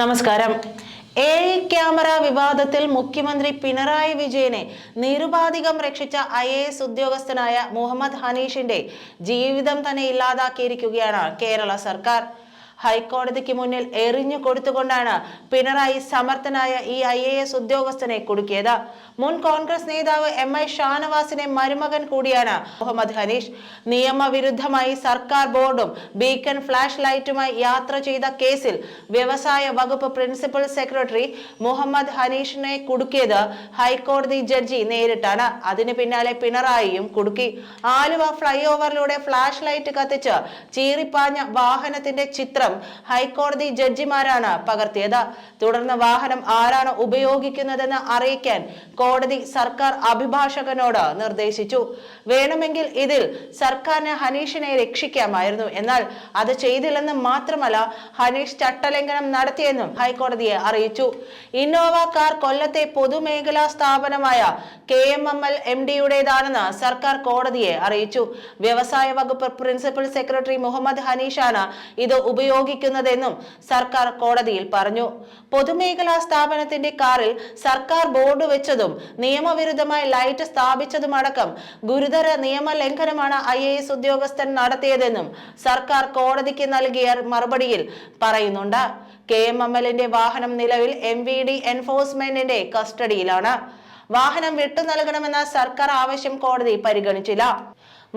നമസ്കാരം. A camera വിവാദത്തിൽ മുഖ്യമന്ത്രി പിണറായി വിജയനെ നിരുപാധികം രക്ഷിച്ച ഐ എ എസ് ഉദ്യോഗസ്ഥനായ മുഹമ്മദ് ഹനീഷിന്റെ ജീവിതം തന്നെ ഇല്ലാതാക്കിയിരിക്കുകയാണ് കേരള സർക്കാർ. ഹൈക്കോടതിക്ക് മുന്നിൽ എറിഞ്ഞു കൊടുത്തുകൊണ്ടാണ് പിണറായി സമർത്ഥനായ ഈ ഐ എ എസ് ഉദ്യോഗസ്ഥനെ കുടുക്കിയത്. മുൻ കോൺഗ്രസ് നേതാവ് എം ഐ ഷാനവാസിനെ മരുമകൻ കൂടിയാണ് മുഹമ്മദ് ഹനീഷ്. നിയമവിരുദ്ധമായി സർക്കാർ ബോർഡും ബീക്കൺ ഫ്ലാഷ് ലൈറ്റുമായി യാത്ര ചെയ്ത കേസിൽ വ്യവസായ വകുപ്പ് പ്രിൻസിപ്പൽ സെക്രട്ടറി മുഹമ്മദ് ഹനീഷിനെ കുടുക്കിയത് ഹൈക്കോടതി ജഡ്ജി നേരിട്ടാണ്. അതിന് പിന്നാലെ പിണറായിയും കുടുക്കി. ആലുവ ഫ്ലൈ ഓവറിലൂടെ ഫ്ലാഷ് ലൈറ്റ് കത്തിച്ച് ചീറിപ്പാഞ്ഞ വാഹനത്തിന്റെ ചിത്രം ഹൈക്കോടതി ജഡ്ജിമാരാണ് പകർത്തിയത്. തുടർന്ന് വാഹനം ആരാണ് ഉപയോഗിക്കുന്നതെന്ന് അറിയിക്കാൻ കോടതി സർക്കാർ അഭിഭാഷകനോട് നിർദ്ദേശിച്ചു. വേണമെങ്കിൽ ഇതിൽ സർക്കാരിന് ഹനീഷിനെ രക്ഷിക്കാമായിരുന്നു. എന്നാൽ അത് ചെയ്തില്ലെന്ന് മാത്രമല്ല ഹനീഷ് ചട്ടലംഘനം നടത്തിയെന്നും ഹൈക്കോടതിയെ അറിയിച്ചു. ഇന്നോവ കാർ കൊല്ലത്തെ പൊതുമേഖലാ സ്ഥാപനമായ K M M L M ഡിയുടേതാണെന്ന് സർക്കാർ കോടതിയെ അറിയിച്ചു. വ്യവസായ വകുപ്പ് പ്രിൻസിപ്പൽ സെക്രട്ടറി മുഹമ്മദ് ഹനീഷാണ് ഇത് ഉപയോഗിക്കുന്നതെന്നും സർക്കാർ കോടതിയിൽ പറഞ്ഞു. പൊതുമേഖലാ സ്ഥാപനത്തിന്റെ കാറിൽ സർക്കാർ ബോർഡ് വെച്ചതും നിയമവിരുദ്ധമായി ലൈറ്റ് സ്ഥാപിച്ചതുമടക്കം ഗുരുതര നിയമലംഘനമാണ് ഐ എ എസ് ഉദ്യോഗസ്ഥൻ നടത്തിയതെന്നും സർക്കാർ കോടതിക്ക് നൽകിയ മറുപടിയിൽ പറയുന്നുണ്ട്. കെ എം എം എല്ലിന്റെ വാഹനം നിലവിൽ എം വി ഡി എൻഫോഴ്സ്മെന്റിന്റെ കസ്റ്റഡിയിലാണ്. വാഹനം വിട്ടു നൽകണമെന്ന സർക്കാർ ആവശ്യം കോടതി പരിഗണിച്ചില്ല.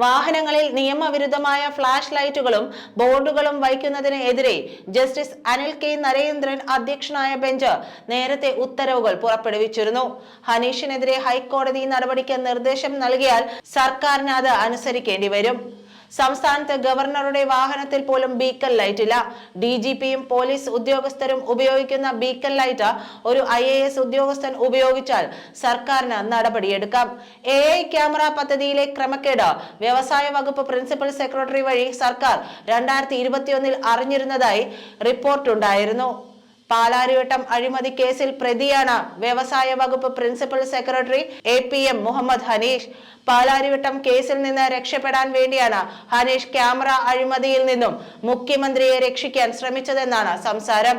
വാഹനങ്ങളിൽ നിയമവിരുദ്ധമായ ഫ്ലാഷ് ലൈറ്റുകളും ബോർഡുകളും വയ്ക്കുന്നതിനെതിരെ ജസ്റ്റിസ് അനിൽ കെ നരേന്ദ്രൻ അധ്യക്ഷനായ ബെഞ്ച് നേരത്തെ ഉത്തരവുകൾ പുറപ്പെടുവിച്ചിരുന്നു. ഹനീഷിനെതിരെ ഹൈക്കോടതി നടപടിക്ക് നിർദ്ദേശം നൽകിയാൽ സർക്കാരിന് അത് അനുസരിക്കേണ്ടി വരും. സംസ്ഥാനത്ത് ഗവർണറുടെ വാഹനത്തിൽ പോലും ബീക്കൽ ലൈറ്റ് ഇല്ല. ഡി ജി പിയും പോലീസ് ഉദ്യോഗസ്ഥരും ഉപയോഗിക്കുന്ന ബീക്കൽ ലൈറ്റ് ഒരു ഐ എ എസ് ഉദ്യോഗസ്ഥൻ ഉപയോഗിച്ചാൽ സർക്കാരിന് നടപടിയെടുക്കാം. എ ഐ ക്യാമറ പദ്ധതിയിലെ ക്രമക്കേട്. വ്യവസായ വകുപ്പ് പ്രിൻസിപ്പൽ സെക്രട്ടറി വഴി സർക്കാർ രണ്ടായിരത്തി ഇരുപത്തിയൊന്നിൽ അറിഞ്ഞിരുന്നതായി റിപ്പോർട്ടുണ്ടായിരുന്നു. പാലാരിവട്ടം അഴിമതി കേസിൽ പ്രതിയാണ് വ്യവസായ വകുപ്പ് principal secretary A P M Muhammad Hanish. Palarivattom കേസിൽ നിന്ന് രക്ഷപ്പെടാൻ വേണ്ടിയാണ് ഹനീഷ് ക്യാമറ അഴിമതിയിൽ നിന്നും മുഖ്യമന്ത്രിയെ രക്ഷിക്കാൻ ശ്രമിച്ചതെന്നാണ് സംസാരം.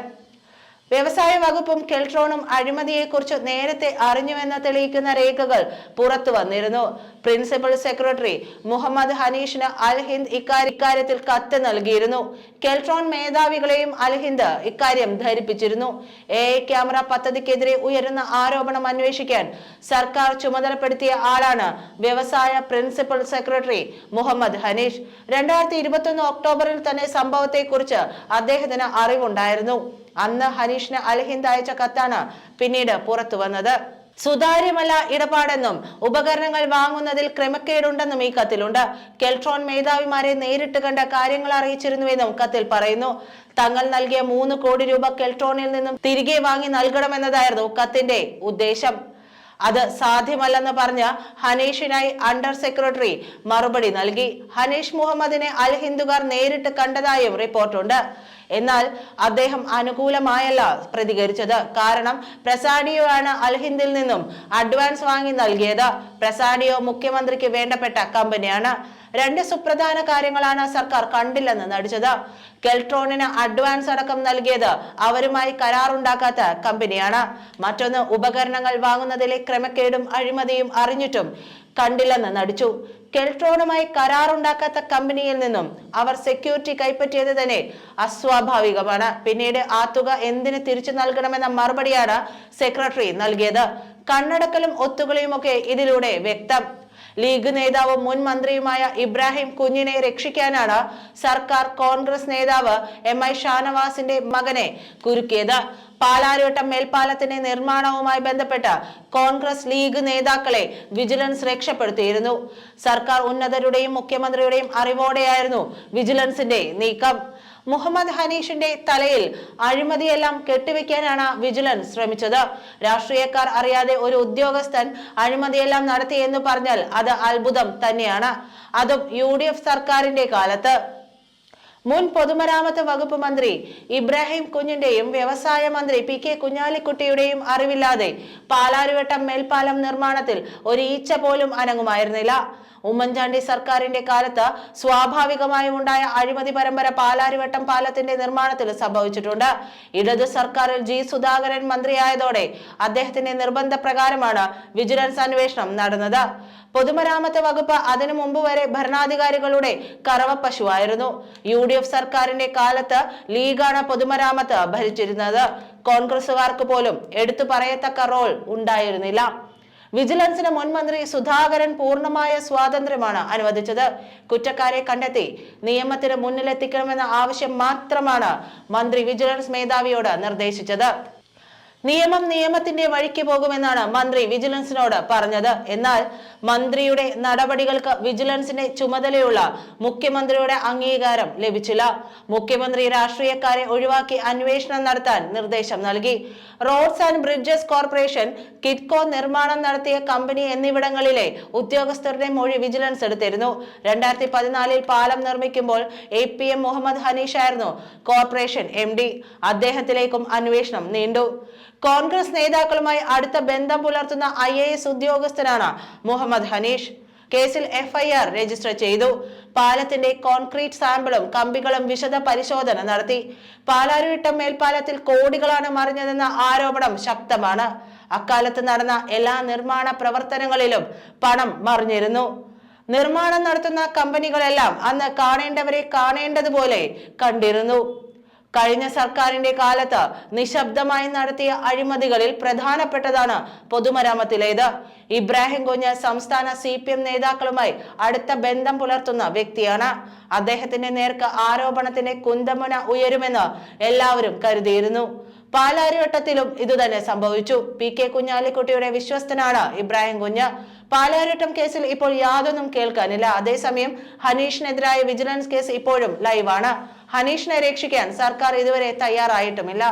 വ്യവസായ വകുപ്പും കെൽട്രോണും അഴിമതിയെക്കുറിച്ച് നേരത്തെ അറിഞ്ഞുവെന്ന് തെളിയിക്കുന്ന രേഖകൾ പുറത്തു വന്നിരുന്നു. പ്രിൻസിപ്പൽ സെക്രട്ടറി മുഹമ്മദ് ഹനീഷിന് അൽ ഹിന്ദ് ഇക്കാര്യ- ഇക്കാര്യത്തിൽ കത്ത് നൽകിയിരുന്നു. കെൽട്രോൺ മേധാവികളെയും അൽ ഹിന്ദ് ഇക്കാര്യം ധരിപ്പിച്ചിരുന്നു. എ ക്യാമറ പദ്ധതിക്കെതിരെ ഉയരുന്ന ആരോപണം അന്വേഷിക്കാൻ സർക്കാർ ചുമതലപ്പെടുത്തിയ ആളാണ് വ്യവസായ പ്രിൻസിപ്പൽ സെക്രട്ടറി മുഹമ്മദ് ഹനീഷ്. രണ്ടായിരത്തി ഇരുപത്തൊന്ന് ഒക്ടോബറിൽ തന്നെ സംഭവത്തെക്കുറിച്ച് അദ്ദേഹത്തിന് അറിവുണ്ടായിരുന്നു. അന്ന് ഹനീഷിന് അൽഹിന്ദ് അയച്ച കത്താണ് പിന്നീട് പുറത്തു വന്നത്. സുതാര്യമല്ല ഇടപാടെന്നും ഉപകരണങ്ങൾ വാങ്ങുന്നതിൽ ക്രമക്കേടുണ്ടെന്നും ഈ കത്തിലുണ്ട്. കെൽട്രോൺ മേധാവിമാരെ നേരിട്ട് കണ്ട കാര്യങ്ങൾ അറിയിച്ചിരുന്നുവെന്നും കത്തിൽ പറയുന്നു. തങ്ങൾ നൽകിയ മൂന്ന് കോടി രൂപ കെൽട്രോണിൽ നിന്നും തിരികെ വാങ്ങി നൽകണമെന്നതായിരുന്നു കത്തിന്റെ ഉദ്ദേശം. അത് സാധ്യമല്ലെന്ന് പറഞ്ഞ് ഹനീഷിനായി അണ്ടർ സെക്രട്ടറി മറുപടി നൽകി. ഹനീഷ് മുഹമ്മദിനെ അൽ ഹിന്ദുകാർ നേരിട്ട് കണ്ടതായും റിപ്പോർട്ടുണ്ട്. എന്നാൽ അദ്ദേഹം അനുകൂലമായല്ല പ്രതികരിച്ചത്. കാരണം പ്രസാഡിയോ ആണ് അൽഹിന്ദിൽ നിന്നും അഡ്വാൻസ് വാങ്ങി നൽകിയത്. പ്രസാഡിയോ മുഖ്യമന്ത്രിക്ക് വേണ്ടപ്പെട്ട കമ്പനിയാണ്. രണ്ട് സുപ്രധാന കാര്യങ്ങളാണ് സർക്കാർ കണ്ടില്ലെന്ന് നടിച്ചത്. കെൽട്രോണിന് അഡ്വാൻസ് അടക്കം നൽകിയത് അവരുമായി കരാറുണ്ടാക്കാത്ത കമ്പനിയാണ്. മറ്റൊന്ന് ഉപകരണങ്ങൾ വാങ്ങുന്നതിലെ ക്രമക്കേടും അഴിമതിയും അറിഞ്ഞിട്ടും കണ്ടില്ലെന്ന് നടിച്ചു. കെൽട്രോണുമായി കരാറുണ്ടാക്കാത്ത കമ്പനിയിൽ നിന്നും അവർ സെക്യൂരിറ്റി കൈപ്പറ്റിയത് തന്നെ അസ്വാഭാവികമാണ്. പിന്നീട് ആ തുക എന്തിന് തിരിച്ചു നൽകണമെന്ന മറുപടിയാണ് സെക്രട്ടറി നൽകിയത്. കണ്ണടക്കലും ഒത്തുകളിയുമൊക്കെ ഇതിലൂടെ വ്യക്തം. ലീഗ് നേതാവും മുൻ മന്ത്രിയുമായ ഇബ്രാഹിം കുഞ്ഞിനെ രക്ഷിക്കാനാണ് സർക്കാർ കോൺഗ്രസ് നേതാവ് എം ഐ ഷാനവാസിന്റെ മകനെ കുരുക്കിയത്. പാലാരിവട്ടം മേൽപ്പാലത്തിന്റെ നിർമ്മാണവുമായി ബന്ധപ്പെട്ട് കോൺഗ്രസ് ലീഗ് നേതാക്കളെ വിജിലൻസ് രക്ഷപ്പെടുത്തിയിരുന്നു. സർക്കാർ ഉന്നതരുടെയും മുഖ്യമന്ത്രിയുടെയും അറിവോടെയായിരുന്നു വിജിലൻസിന്റെ നീക്കം. മുഹമ്മദ് ഹനീഷിന്റെ തലയിൽ അഴിമതിയെല്ലാം കെട്ടിവെക്കാനാണ് വിജിലൻസ് ശ്രമിച്ചത്. രാഷ്ട്രീയക്കാർ അറിയാതെ ഒരു ഉദ്യോഗസ്ഥൻ അഴിമതിയെല്ലാം നടത്തി എന്ന് പറഞ്ഞാൽ അത് അത്ഭുതം തന്നെയാണ്. അതും യു സർക്കാരിന്റെ കാലത്ത്. മുൻ പൊതുമരാമത്ത് വകുപ്പ് മന്ത്രി ഇബ്രാഹിം കുഞ്ഞിന്റെയും വ്യവസായ മന്ത്രി പി കെ കുഞ്ഞാലിക്കുട്ടിയുടെയും അറിവില്ലാതെ പാലാരിവട്ടം മേൽപ്പാലം നിർമ്മാണത്തിൽ ഒരു ഈച്ച പോലും അനങ്ങുമായിരുന്നില്ല. ഉമ്മൻചാണ്ടി സർക്കാരിന്റെ കാലത്ത് സ്വാഭാവികമായും ഉണ്ടായ അഴിമതി പരമ്പര പാലാരിവട്ടം പാലത്തിന്റെ നിർമ്മാണത്തിൽ സംഭവിച്ചിട്ടുണ്ട്. ഇടത് സർക്കാരിൽ ജി സുധാകരൻ മന്ത്രിയായതോടെ അദ്ദേഹത്തിന്റെ നിർബന്ധ പ്രകാരമാണ് വിജിലൻസ് അന്വേഷണം നടന്നത്. പൊതുമരാമത്ത് വകുപ്പ് അതിനു മുമ്പ് വരെ ഭരണാധികാരികളുടെ കറവ പശുവായിരുന്നു. യു ഡി എഫ് സർക്കാരിന്റെ കാലത്ത് ലീഗാണ് പൊതുമരാമത്ത് ഭരിച്ചിരുന്നത്. കോൺഗ്രസുകാർക്ക് പോലും എടുത്തു പറയത്തക്ക റോൾ ഉണ്ടായിരുന്നില്ല. വിജിലൻസിന് മുൻ മന്ത്രി സുധാകരൻ പൂർണമായ സ്വാതന്ത്ര്യമാണ് അനുവദിച്ചത്. കുറ്റക്കാരെ കണ്ടെത്തി നിയമത്തിന് മുന്നിലെത്തിക്കണമെന്ന ആവശ്യം മാത്രമാണ് മന്ത്രി വിജിലൻസ് മേധാവിയോട് നിർദ്ദേശിച്ചത്. നിയമം നിയമത്തിന്റെ വഴിക്ക് പോകുമെന്നാണ് മന്ത്രി വിജിലൻസിനോട് പറഞ്ഞത്. എന്നാൽ മന്ത്രിയുടെ നടപടികൾക്ക് വിജിലൻസിന്റെ ചുമതലയുള്ള മുഖ്യമന്ത്രിയുടെ അംഗീകാരം ലഭിച്ചില്ല. മുഖ്യമന്ത്രി രാഷ്ട്രീയക്കാരെ ഒഴിവാക്കി അന്വേഷണം നടത്താൻ നിർദ്ദേശം നൽകി. Roads and bridges corporation Kitco നിർമ്മാണം നടത്തിയ കമ്പനി എന്നിവിടങ്ങളിലെ ഉദ്യോഗസ്ഥരുടെ മൊഴി വിജിലൻസ് എടുത്തിരുന്നു. രണ്ടായിരത്തി പതിനാലിൽ പാലം നിർമ്മിക്കുമ്പോൾ A P M Muhammad Hanish ആയിരുന്നു കോർപ്പറേഷൻ എം ഡി. അദ്ദേഹത്തിലേക്കും അന്വേഷണം നീണ്ടു. കോൺഗ്രസ് നേതാക്കളുമായി അടുത്ത ബന്ധം പുലർത്തുന്ന ഐ ഉദ്യോഗസ്ഥനാണ് മുഹമ്മദ് ഹനീഷ്. കേസിൽ എഫ്ഐആർ രജിസ്റ്റർ ചെയ്തു. പാലത്തിന്റെ കോൺക്രീറ്റ് സാമ്പിളും കമ്പികളും വിശദ പരിശോധന നടത്തി. പാലാരിവട്ടം മേൽപ്പാലത്തിൽ കോടികളാണ് മറിഞ്ഞതെന്ന ആരോപണം ശക്തമാണ്. അക്കാലത്ത് നടന്ന എല്ലാ നിർമ്മാണ പ്രവർത്തനങ്ങളിലും പണം മറിഞ്ഞിരുന്നു. നിർമ്മാണം നടത്തുന്ന കമ്പനികളെല്ലാം അന്ന് കാണേണ്ടവരെ കാണേണ്ടതുപോലെ കണ്ടിരുന്നു. കഴിഞ്ഞ സർക്കാരിന്റെ കാലത്ത് നിശബ്ദമായി നടത്തിയ അഴിമതികളിൽ പ്രധാനപ്പെട്ടതാണ് പൊതുമരാമത്തിലേത്. ഇബ്രാഹിം കുഞ്ഞ് സംസ്ഥാന സി പി എം നേതാക്കളുമായി അടുത്ത ബന്ധം പുലർത്തുന്ന വ്യക്തിയാണ്. അദ്ദേഹത്തിന്റെ നേർക്ക് ആരോപണത്തിന്റെ കുന്തമുന ഉയരുമെന്ന് എല്ലാവരും കരുതിയിരുന്നു. പാലാരിവട്ടത്തിലും ഇതുതന്നെ സംഭവിച്ചു. പി കെ കുഞ്ഞാലിക്കുട്ടിയുടെ വിശ്വസ്തനാണ് ഇബ്രാഹിം കുഞ്ഞ്. പാലാരിവട്ടം കേസിൽ ഇപ്പോൾ യാതൊന്നും കേൾക്കാനില്ല. അതേസമയം ഹനീഷിനെതിരായ വിജിലൻസ് കേസ് ഇപ്പോഴും ലൈവാണ്. ഹനീഷിനെ രക്ഷിക്കാൻ സർക്കാർ ഇതുവരെ തയ്യാറായിട്ടുമില്ല.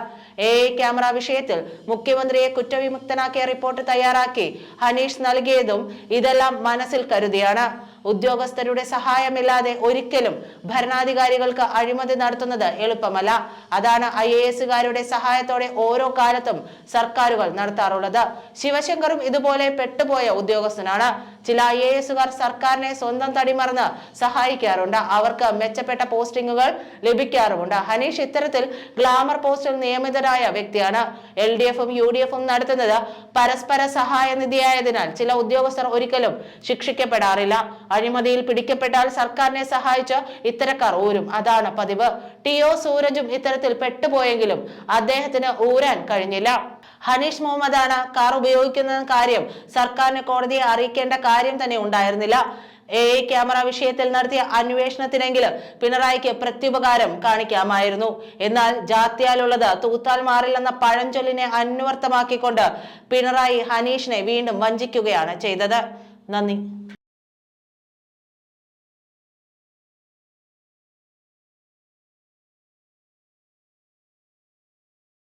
എ ക്യാമറ വിഷയത്തിൽ മുഖ്യമന്ത്രിയെ കുറ്റവിമുക്തനാക്കിയ റിപ്പോർട്ട് തയ്യാറാക്കി ഹനീഷ് നൽകിയതും ഇതെല്ലാം മനസ്സിൽ കരുതിയാണ്. ഉദ്യോഗസ്ഥരുടെ സഹായമില്ലാതെ ഒരിക്കലും ഭരണാധികാരികൾക്ക് അഴിമതി നടത്തുന്നത് എളുപ്പമല്ല. അതാണ് ഐ എ എസുകാരുടെ സഹായത്തോടെ ഓരോ കാലത്തും സർക്കാരുകൾ നടത്താറുള്ളത്. ശിവശങ്കറും ഇതുപോലെ പെട്ടുപോയ ഉദ്യോഗസ്ഥനാണ്. ചില ഐ എ എസുകാർ സർക്കാരിനെ സ്വന്തം തടിമറന്ന് സഹായിക്കാറുണ്ട്. അവർക്ക് മെച്ചപ്പെട്ട പോസ്റ്റിംഗുകൾ ലഭിക്കാറുമുണ്ട്. ഹനീഷ് ഇത്തരത്തിൽ ഗ്ലാമർ പോസ്റ്റിൽ നിയമിതരായ വ്യക്തിയാണ്. എൽ ഡി എഫും യു ഡി എഫും നടത്തുന്നത് പരസ്പര സഹായ നിധിയായതിനാൽ ചില ഉദ്യോഗസ്ഥർ ഒരിക്കലും ശിക്ഷിക്കപ്പെടാറില്ല. അഴിമതിയിൽ പിടിക്കപ്പെട്ടാൽ സർക്കാരിനെ സഹായിച്ച് ഇത്തരക്കാർ ഊരും. അതാണ് പതിവ്. ടി ഒ സൂരജും ഇത്തരത്തിൽ പെട്ടുപോയെങ്കിലും അദ്ദേഹത്തിന് ഊരാൻ കഴിഞ്ഞില്ല. ഹനീഷ് മുഹമ്മദാണ് കാർ ഉപയോഗിക്കുന്ന കാര്യം. സർക്കാരിനെ കോടതിയെ അറിയിക്കേണ്ട കാര്യം തന്നെ ഉണ്ടായിരുന്നില്ല. എ ഐ ക്യാമറ വിഷയത്തിൽ നടത്തിയ അന്വേഷണത്തിനെങ്കിലും പിണറായിക്ക് പ്രത്യുപകാരം കാണിക്കാമായിരുന്നു. എന്നാൽ ജാത്യാലുള്ളത് തൂത്താൽ മാറില്ലെന്ന പഴഞ്ചൊല്ലിനെ അന്വർത്ഥമാക്കിക്കൊണ്ട് പിണറായി ഹനീഷിനെ വീണ്ടും വഞ്ചിക്കുകയാണ് ചെയ്തത്. നന്ദി.